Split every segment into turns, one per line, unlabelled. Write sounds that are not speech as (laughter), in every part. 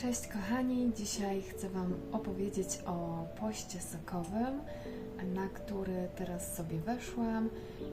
Cześć kochani, dzisiaj chcę Wam opowiedzieć o poście sokowym, na który teraz sobie weszłam,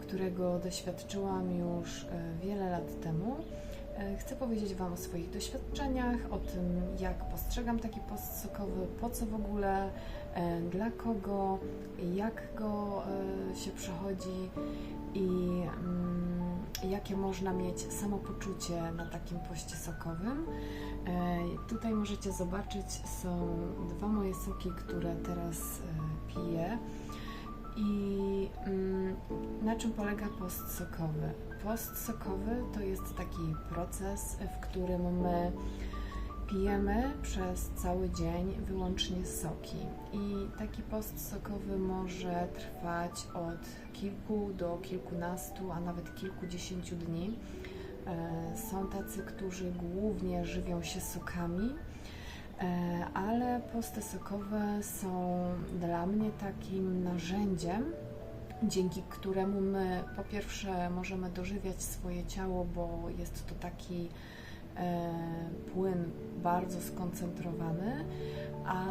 którego doświadczyłam już e, wiele lat temu. E, Chcę powiedzieć Wam o swoich doświadczeniach, o tym jak postrzegam taki post sokowy, po co w ogóle, e, dla kogo, jak go się przechodzi i mm, jakie można mieć samopoczucie na takim poście sokowym. E, Tutaj możecie zobaczyć, są dwa moje soki, które teraz e, piję. I mm, na czym polega post sokowy? Post sokowy to jest taki proces, w którym my pijemy przez cały dzień wyłącznie soki. I taki post sokowy może trwać od kilku do kilkunastu, a nawet kilkudziesięciu dni. E, Są tacy, którzy głównie żywią się sokami, e, ale posty sokowe są dla mnie takim narzędziem, dzięki któremu my po pierwsze możemy dożywiać swoje ciało, bo jest to taki płyn bardzo skoncentrowany, a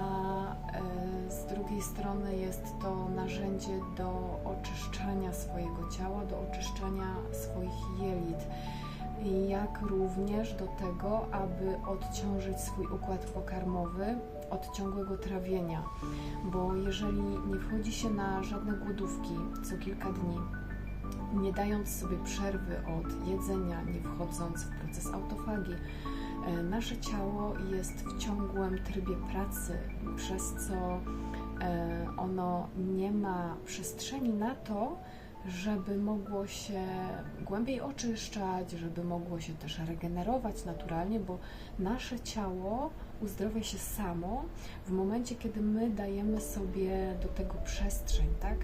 e, z drugiej strony jest to narzędzie do oczyszczania swojego ciała, do oczyszczania swoich jelit. Jak również do tego, aby odciążyć swój układ pokarmowy od ciągłego trawienia, bo jeżeli nie wchodzi się na żadne głodówki co kilka dni, nie dając sobie przerwy od jedzenia, nie wchodząc w proces autofagi, e, nasze ciało jest w ciągłym trybie pracy, przez co e, ono nie ma przestrzeni na to, żeby mogło się głębiej oczyszczać, żeby mogło się też regenerować naturalnie, bo nasze ciało uzdrawia się samo w momencie, kiedy my dajemy sobie do tego przestrzeń, tak?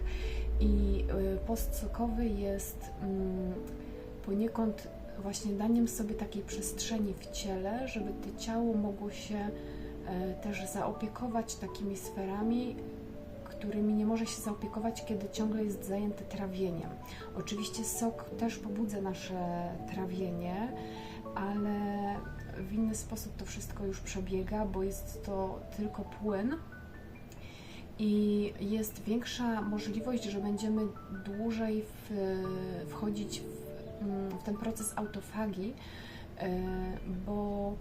I y, post sokowy jest mm, poniekąd właśnie daniem sobie takiej przestrzeni w ciele, żeby to ciało mogło się e, też zaopiekować takimi sferami, którymi nie może się zaopiekować, kiedy ciągle jest zajęty trawieniem. Oczywiście sok też pobudza nasze trawienie, ale w inny sposób to wszystko już przebiega, bo jest to tylko płyn i jest większa możliwość, że będziemy dłużej w, wchodzić w, mm, w ten proces autofagi, e, bo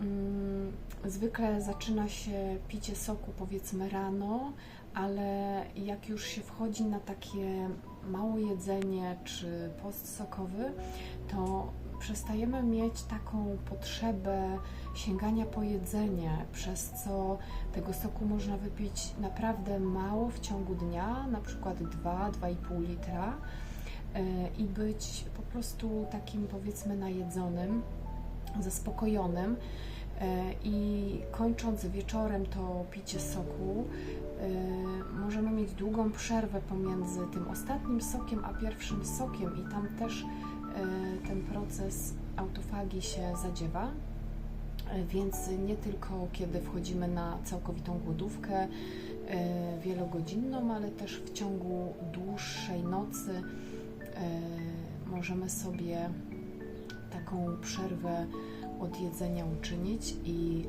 mm, zwykle zaczyna się picie soku powiedzmy rano, ale jak już się wchodzi na takie mało jedzenie czy post sokowy, to przestajemy mieć taką potrzebę sięgania po jedzenie, przez co tego soku można wypić naprawdę mało w ciągu dnia, na przykład 2-2,5 litra e, i być po prostu takim powiedzmy najedzonym, zaspokojonym. E, I kończąc wieczorem to picie soku, e, możemy mieć długą przerwę pomiędzy tym ostatnim sokiem a pierwszym sokiem, i tam też ten proces autofagi się zadziewa. E, Więc nie tylko kiedy wchodzimy na całkowitą głodówkę e, wielogodzinną, ale też w ciągu dłuższej nocy e, możemy sobie taką przerwę od jedzenia uczynić i,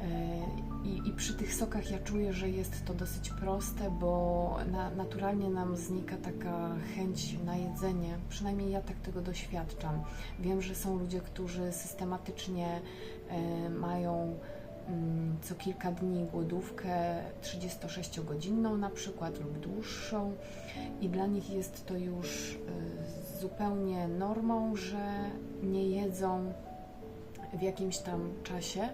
e, i, i przy tych sokach ja czuję, że jest to dosyć proste, bo na, naturalnie nam znika taka chęć na jedzenie, przynajmniej ja tak tego doświadczam. Wiem, że są ludzie, którzy systematycznie e, mają mm, co kilka dni głodówkę 36-godzinną na przykład lub dłuższą i dla nich jest to już y, zupełnie normą, że nie jedzą w jakimś tam czasie.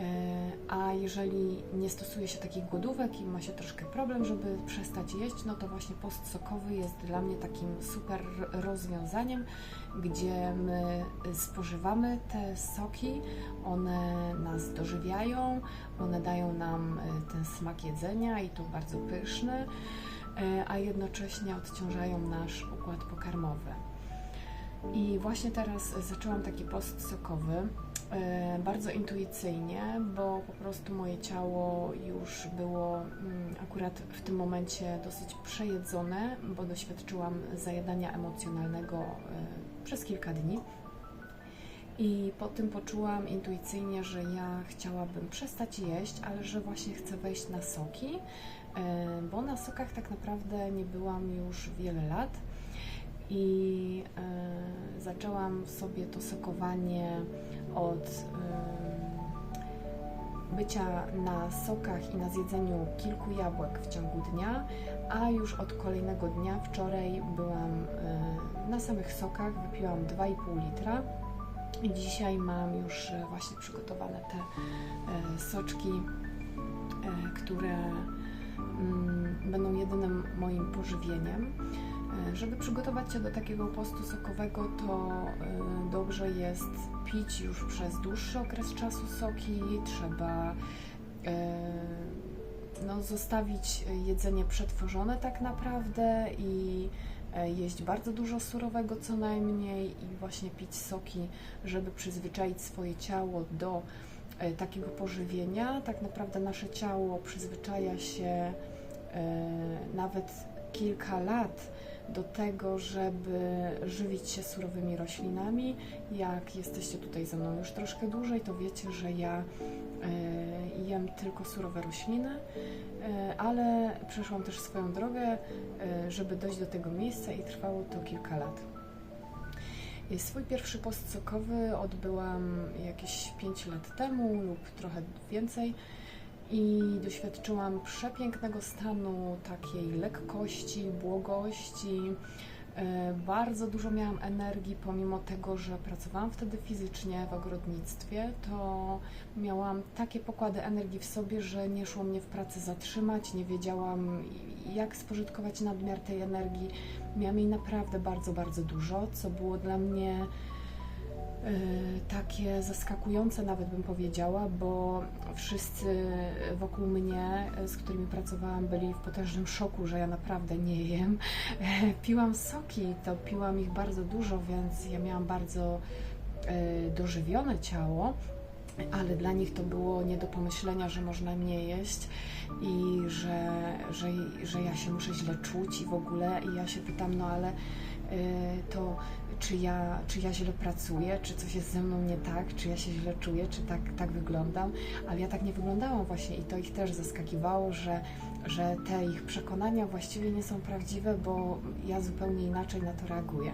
E, A jeżeli nie stosuje się takich głodówek i ma się troszkę problem, żeby przestać jeść, no to właśnie post sokowy jest dla mnie takim super rozwiązaniem, gdzie my spożywamy te soki, one nas dożywiają, one dają nam e, ten smak jedzenia i to bardzo pyszny, e, a jednocześnie odciążają nasz układ pokarmowy. I właśnie teraz zaczęłam taki post sokowy, bardzo intuicyjnie, bo po prostu moje ciało już było mm, akurat w tym momencie dosyć przejedzone, bo doświadczyłam zajadania emocjonalnego e, przez kilka dni. I po tym poczułam intuicyjnie, że ja chciałabym przestać jeść, ale że właśnie chcę wejść na soki, e, bo na sokach tak naprawdę nie byłam już wiele lat i e, zaczęłam sobie to sokowanie od e, bycia na sokach i na zjedzeniu kilku jabłek w ciągu dnia, a już od kolejnego dnia wczoraj byłam e, na samych sokach, wypiłam 2,5 litra i dzisiaj mam już właśnie przygotowane te soczki, które mm, będą jedynym moim pożywieniem. E, Żeby przygotować się do takiego postu sokowego, to e, dobrze jest pić już przez dłuższy okres czasu soki. Trzeba e, no, zostawić jedzenie przetworzone tak naprawdę i jeść bardzo dużo surowego co najmniej i właśnie pić soki, żeby przyzwyczaić swoje ciało do takiego pożywienia. Tak naprawdę nasze ciało przyzwyczaja się nawet kilka lat do tego, żeby żywić się surowymi roślinami. Jak jesteście tutaj ze mną już troszkę dłużej, to wiecie, że ja e, jem tylko surowe rośliny, e, ale przeszłam też swoją drogę, e, żeby dojść do tego miejsca i trwało to kilka lat. Swój pierwszy post sokowy odbyłam jakieś 5 lat temu lub trochę więcej i doświadczyłam przepięknego stanu takiej lekkości, błogości. E, Bardzo dużo miałam energii, pomimo tego, że pracowałam wtedy fizycznie w ogrodnictwie, to miałam takie pokłady energii w sobie, że nie szło mnie w pracy zatrzymać, nie wiedziałam jak spożytkować nadmiar tej energii. Miałam jej naprawdę bardzo, bardzo dużo, co było dla mnie takie zaskakujące, nawet bym powiedziała, bo wszyscy wokół mnie, e, z którymi pracowałam, byli w potężnym szoku, że ja naprawdę nie jem. E, Piłam soki, to piłam ich bardzo dużo, więc ja miałam bardzo e, dożywione ciało. Ale dla nich to było nie do pomyślenia, że można nie jeść i że, że, że ja się muszę źle czuć i w ogóle. I ja się pytam, no ale to czy ja, czy ja źle pracuję, czy coś jest ze mną nie tak, czy ja się źle czuję, czy tak, tak wyglądam, ale ja tak nie wyglądałam właśnie i to ich też zaskakiwało, że, że te ich przekonania właściwie nie są prawdziwe, bo ja zupełnie inaczej na to reaguję.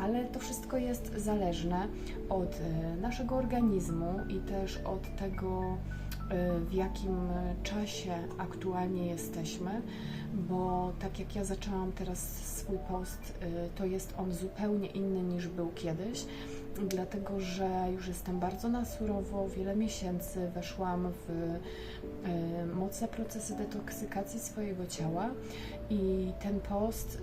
Ale to wszystko jest zależne od e, naszego organizmu i też od tego, w jakim czasie aktualnie jesteśmy, bo tak jak ja zaczęłam teraz swój post, y, to jest on zupełnie inny niż był kiedyś, dlatego że już jestem bardzo na surowo, wiele miesięcy weszłam w y, mocne procesy detoksykacji swojego ciała i ten post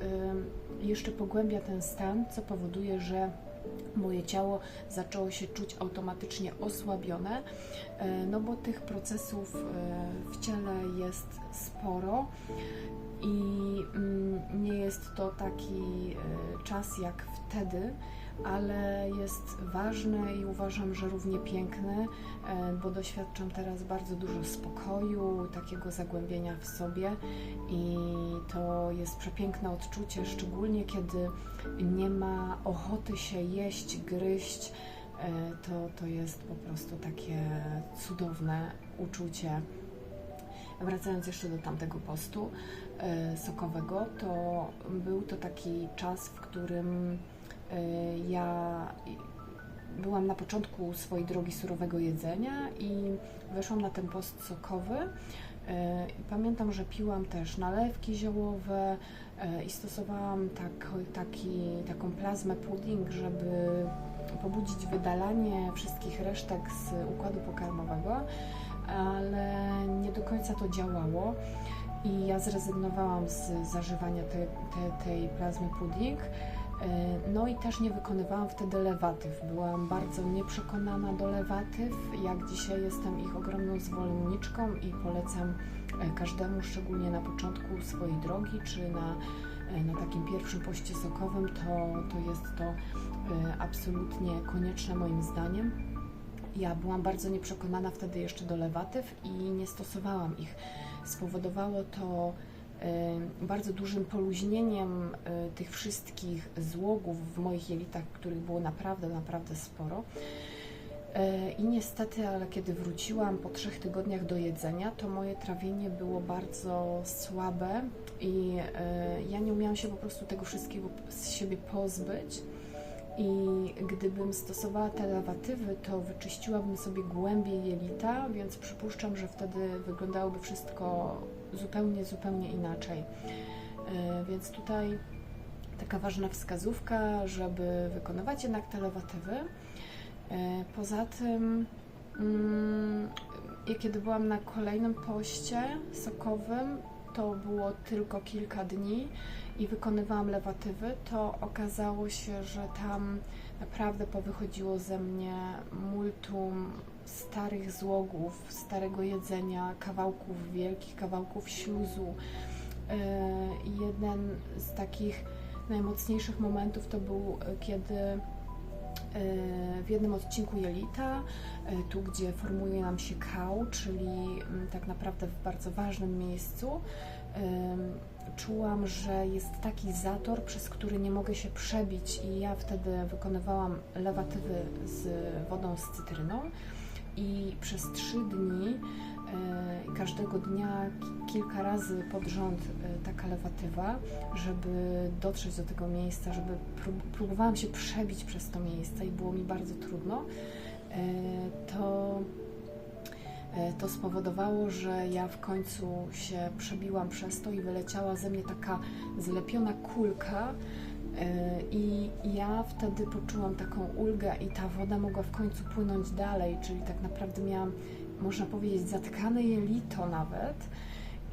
y, jeszcze pogłębia ten stan, co powoduje, że moje ciało zaczęło się czuć automatycznie osłabione, e, no bo tych procesów e, w ciele jest sporo i mm, nie jest to taki e, czas jak wtedy, ale jest ważny i uważam, że równie piękny, e, bo doświadczam teraz bardzo dużo spokoju, takiego zagłębienia w sobie i to jest przepiękne odczucie, szczególnie kiedy nie ma ochoty się jeść, gryźć. e, To, to jest po prostu takie cudowne uczucie. Wracając jeszcze do tamtego postu e, sokowego, to był to taki czas, w którym ja byłam na początku swojej drogi surowego jedzenia i weszłam na ten post sokowy. E, Pamiętam, że piłam też nalewki ziołowe e, i stosowałam tak, taki, taką plazmę pudding, żeby pobudzić wydalanie wszystkich resztek z układu pokarmowego, ale nie do końca to działało i ja zrezygnowałam z zażywania te, te, tej plazmy pudding. E, No i też nie wykonywałam wtedy lewatyw. Byłam bardzo nieprzekonana do lewatyw. Jak dzisiaj jestem ich ogromną zwolenniczką i polecam e, każdemu, szczególnie na początku swojej drogi, czy na, e, na takim pierwszym poście sokowym, to, to jest to absolutnie konieczne moim zdaniem. Ja byłam bardzo nieprzekonana wtedy jeszcze do lewatyw i nie stosowałam ich. Spowodowało to bardzo dużym poluźnieniem y, tych wszystkich złogów w moich jelitach, których było naprawdę, naprawdę sporo. E, I niestety, ale kiedy wróciłam po trzech tygodniach do jedzenia, to moje trawienie było bardzo słabe i ja nie umiałam się po prostu tego wszystkiego z siebie pozbyć. I gdybym stosowała te lewatywy, to wyczyściłabym sobie głębie jelita, więc przypuszczam, że wtedy wyglądałoby wszystko zupełnie, zupełnie inaczej. E, Więc tutaj taka ważna wskazówka, żeby wykonywać jednak te lewatywy. E, Poza tym, mm, ja kiedy byłam na kolejnym poście sokowym, to było tylko kilka dni i wykonywałam lewatywy, to okazało się, że tam naprawdę powychodziło ze mnie multum starych złogów, starego jedzenia, kawałków wielkich, kawałków śluzu. I jeden z takich najmocniejszych momentów to był, e, kiedy w jednym odcinku jelita, e, tu gdzie formuje nam się kał, czyli mm, tak naprawdę w bardzo ważnym miejscu, czułam, że jest taki zator, przez który nie mogę się przebić i ja wtedy wykonywałam lewatywy z wodą z cytryną. I przez trzy dni e, każdego dnia ki- kilka razy pod rząd e, taka lewatywa, żeby dotrzeć do tego miejsca, żeby prób- próbowałam się przebić przez to miejsce i było mi bardzo trudno, e, to e, to spowodowało, że ja w końcu się przebiłam przez to i wyleciała ze mnie taka zlepiona kulka. e, I ja wtedy poczułam taką ulgę, i ta woda mogła w końcu płynąć dalej, czyli tak naprawdę miałam, można powiedzieć, zatkane jelito nawet.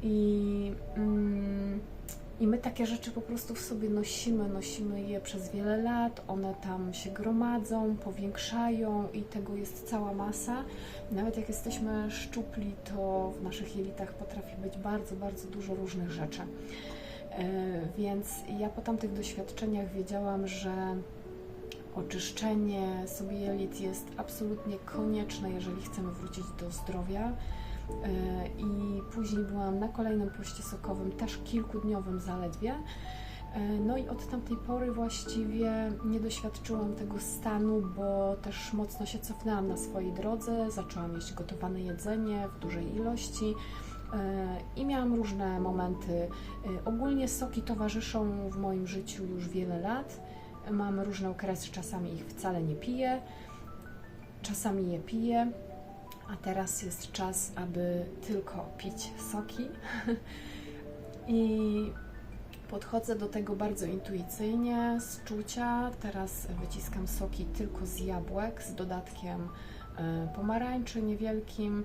I, mm, I my takie rzeczy po prostu w sobie nosimy, nosimy je przez wiele lat, one tam się gromadzą, powiększają i tego jest cała masa. Nawet jak jesteśmy szczupli, to w naszych jelitach potrafi być bardzo, bardzo dużo różnych rzeczy. E, Więc ja po tamtych doświadczeniach wiedziałam, że oczyszczenie sobie jelit jest absolutnie konieczne, jeżeli chcemy wrócić do zdrowia. E, I później byłam na kolejnym poście sokowym, też kilkudniowym zaledwie. E, No i od tamtej pory właściwie nie doświadczyłam tego stanu, bo też mocno się cofnęłam na swojej drodze. Zaczęłam jeść gotowane jedzenie w dużej ilości e, i miałam różne momenty. Ogólnie soki towarzyszą w moim życiu już wiele lat. Mam różne okresy, czasami ich wcale nie piję, czasami je piję, a teraz jest czas, aby tylko pić soki. (laughs) I podchodzę do tego bardzo intuicyjnie, z czucia. Teraz wyciskam soki tylko z jabłek, z dodatkiem e, pomarańczy niewielkim,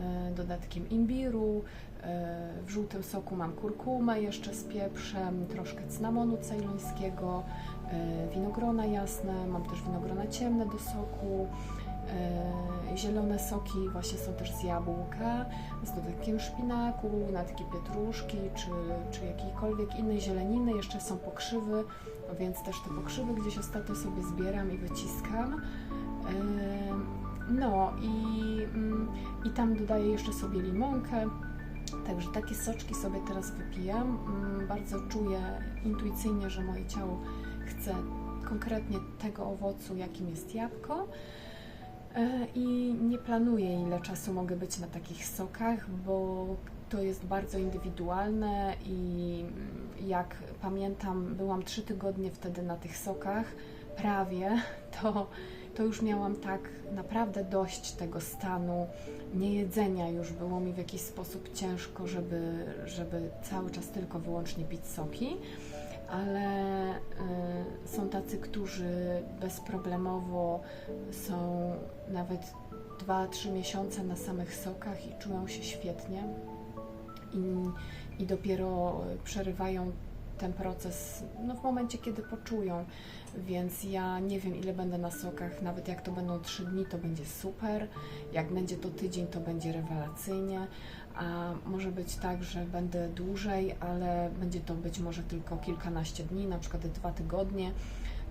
e, dodatkiem imbiru. E, W żółtym soku mam kurkumę jeszcze z pieprzem, troszkę cynamonu cejlońskiego, winogrona jasne, mam też winogrona ciemne do soku. E, Zielone soki właśnie są też z jabłka, z dodatkiem szpinaku, natki pietruszki czy, czy jakiejkolwiek innej zieleniny. Jeszcze są pokrzywy, więc też te pokrzywy gdzieś ostatnio sobie zbieram i wyciskam. E, No i, mm, i tam dodaję jeszcze sobie limonkę. Także takie soczki sobie teraz wypijam. Mm, Bardzo czuję intuicyjnie, że moje ciało chce konkretnie tego owocu, jakim jest jabłko. E, I nie planuję, ile czasu mogę być na takich sokach, bo to jest bardzo indywidualne i jak pamiętam, byłam trzy tygodnie wtedy na tych sokach, prawie, (laughs) to, to już miałam tak naprawdę dość tego stanu niejedzenia. Już było mi w jakiś sposób ciężko, żeby, żeby cały czas tylko wyłącznie pić soki ale y, są tacy, którzy bezproblemowo są nawet 2-3 miesiące na samych sokach i czują się świetnie i, i dopiero przerywają ten proces no, w momencie, kiedy poczują. Więc ja nie wiem, ile będę na sokach, nawet jak to będą 3 dni, to będzie super. Jak będzie to tydzień, to będzie rewelacyjnie. A może być tak, że będę dłużej, ale będzie to być może tylko kilkanaście dni, na przykład dwa tygodnie.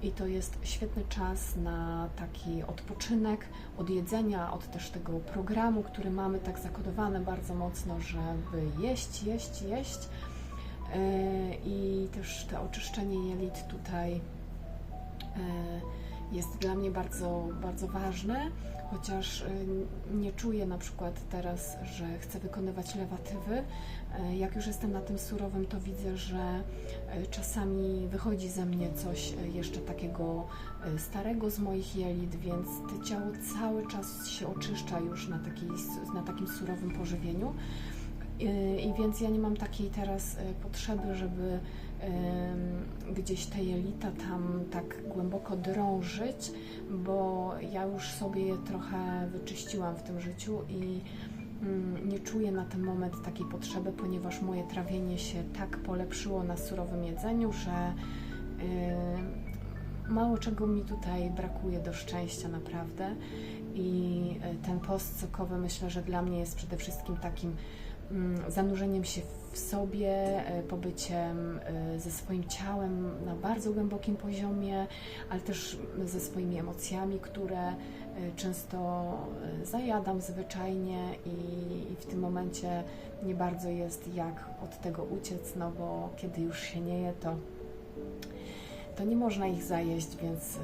I to jest świetny czas na taki odpoczynek od jedzenia, od też tego programu, który mamy tak zakodowany bardzo mocno, żeby jeść, jeść, jeść. Yy, I też to oczyszczenie jelit tutaj yy, jest dla mnie bardzo, bardzo ważne, chociaż y, nie czuję na przykład teraz, że chcę wykonywać lewatywy. Jak już jestem na tym surowym, to widzę, że czasami wychodzi ze mnie coś jeszcze takiego starego z moich jelit, więc ciało cały czas się oczyszcza już na, takiej, na takim surowym pożywieniu. Y, I więc ja nie mam takiej teraz y, potrzeby, żeby gdzieś te jelita tam tak głęboko drążyć, bo ja już sobie je trochę wyczyściłam w tym życiu i mm, nie czuję na ten moment takiej potrzeby, ponieważ moje trawienie się tak polepszyło na surowym jedzeniu, że y, mało czego mi tutaj brakuje do szczęścia naprawdę. I ten post sokowy myślę, że dla mnie jest przede wszystkim takim zanurzeniem się w sobie, y, pobyciem y, ze swoim ciałem na bardzo głębokim poziomie, ale też ze swoimi emocjami, które y, często zajadam zwyczajnie i, w tym momencie nie bardzo jest jak od tego uciec, no bo kiedy już się nie je, to, to nie można ich zajeść, więc y,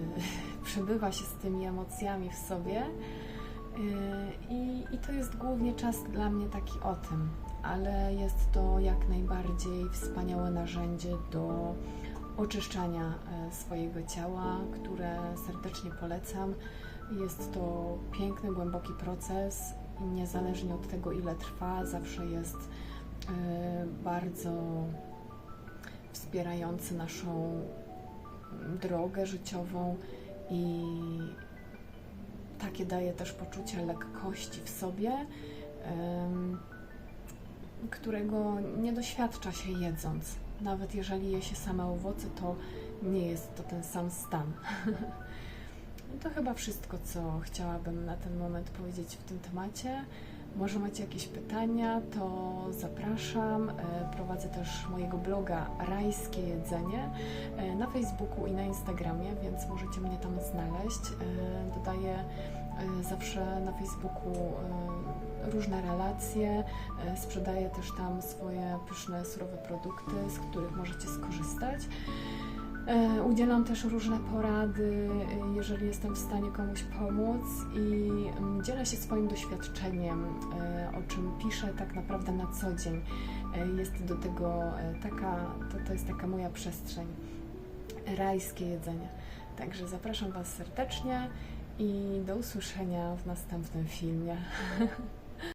(laughs) przebywa się z tymi emocjami w sobie. Y, I, I to jest głównie czas dla mnie taki o tym, ale jest to jak najbardziej wspaniałe narzędzie do oczyszczania e, swojego ciała, które serdecznie polecam. Jest to piękny, głęboki proces i niezależnie od tego, ile trwa, zawsze jest e, bardzo wspierający naszą drogę życiową i takie daje też poczucie lekkości w sobie, którego nie doświadcza się jedząc. Nawet jeżeli je się same owoce, to nie jest to ten sam stan. (laughs) To chyba wszystko, co chciałabym na ten moment powiedzieć w tym temacie. Może macie jakieś pytania, to zapraszam. E, Prowadzę też mojego bloga Rajskie Jedzenie e, na Facebooku i na Instagramie, więc możecie mnie tam znaleźć. E, Dodaję zawsze na Facebooku e, różne relacje, e, sprzedaję też tam swoje pyszne, surowe produkty, z których możecie skorzystać. E, Udzielam też różne porady, e, jeżeli jestem w stanie komuś pomóc i mm, dzielę się swoim doświadczeniem, e, o czym piszę tak naprawdę na co dzień. E, Jest do tego e, taka, to, to jest taka moja przestrzeń, rajskie jedzenie. Także zapraszam Was serdecznie i do usłyszenia w następnym filmie. (laughs)